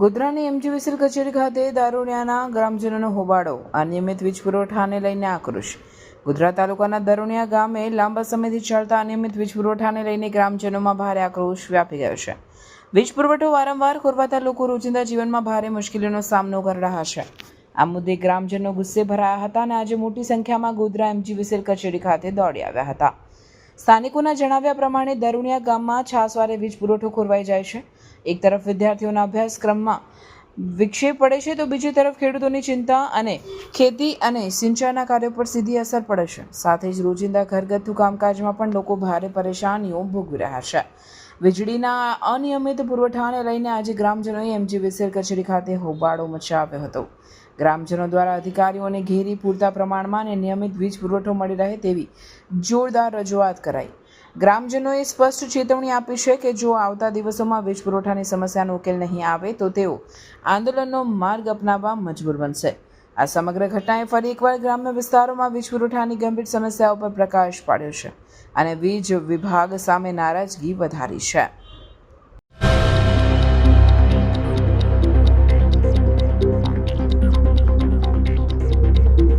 ગોધરાની MGVCL કચેરી ખાતે દારૂણિયાના ગ્રામજનોનો હોબાળો, અનિયમિત વીજ પુરવઠાને લઈને આક્રોશ. ગોધરા તાલુકાના દરુણિયા ગામે લાંબા સમયથી ચાલતા અનિયમિત વીજ પુરવઠાને લઈને ગ્રામજનોમાં ભારે આક્રોશ વ્યાપી ગયો છે. વીજ પુરવઠો વારંવાર ખોરવાતા લોકો રોજિંદા જીવનમાં ભારે મુશ્કેલીનો સામનો કરી રહ્યા છે. આ મુદ્દે ગ્રામજનો ગુસ્સે ભરાયા હતા અને આજે મોટી સંખ્યામાં ગોધરા એમજીવીસીએલ કચેરી ખાતે દોડી આવ્યા હતા. સ્થાનિકોના જણાવ્યા પ્રમાણે દરુણિયા ગામમાં છાસવારે વીજ પુરવઠો ખોરવાઈ જાય છે. એક તરફ વિદ્યાર્થીઓના અભ્યાસક્રમમાં વિક્ષેપ પડે છે તો બીજી તરફ ખેડૂતોની ચિંતા અને ખેતી અને સિંચાઈના કાર્યો પર સીધી અસર પડે છે. સાથે જ રોજિંદા ઘરગથ્થુ કામકાજમાં પણ લોકો ભારે પરેશાનીઓ ભોગવી રહ્યા છે. વીજળીના અનિયમિત પુરવઠાને લઈને આજે ગ્રામજનોએ એમજી વિસેર કચેરી ખાતે હોબાળો મચાવ્યો હતો. ગ્રામજનો દ્વારા અધિકારીઓને ઘેરી પૂરતા પ્રમાણમાં અને નિયમિત વીજ પુરવઠો મળી રહે તેવી જોરદાર રજૂઆત કરાઈ. ગ્રામજનોએ સ્પષ્ટ ચેતવણી આપી છે કે જો આવતા દિવસોમાં વીજ પુરવઠાની સમસ્યાનો ઉકેલ નહીં આવે, તો તેઓ આંદોલનનો માર્ગ અપનાવવા મજબૂર બનશે. આ સમગ્ર ઘટનાએ ફરી એકવાર ગ્રામ્ય વિસ્તારોમાં વીજ પુરવઠાની ગંભીર સમસ્યાઓ પર પ્રકાશ પાડ્યો છે અને વીજ વિભાગ સામે નારાજગી વધારી છે.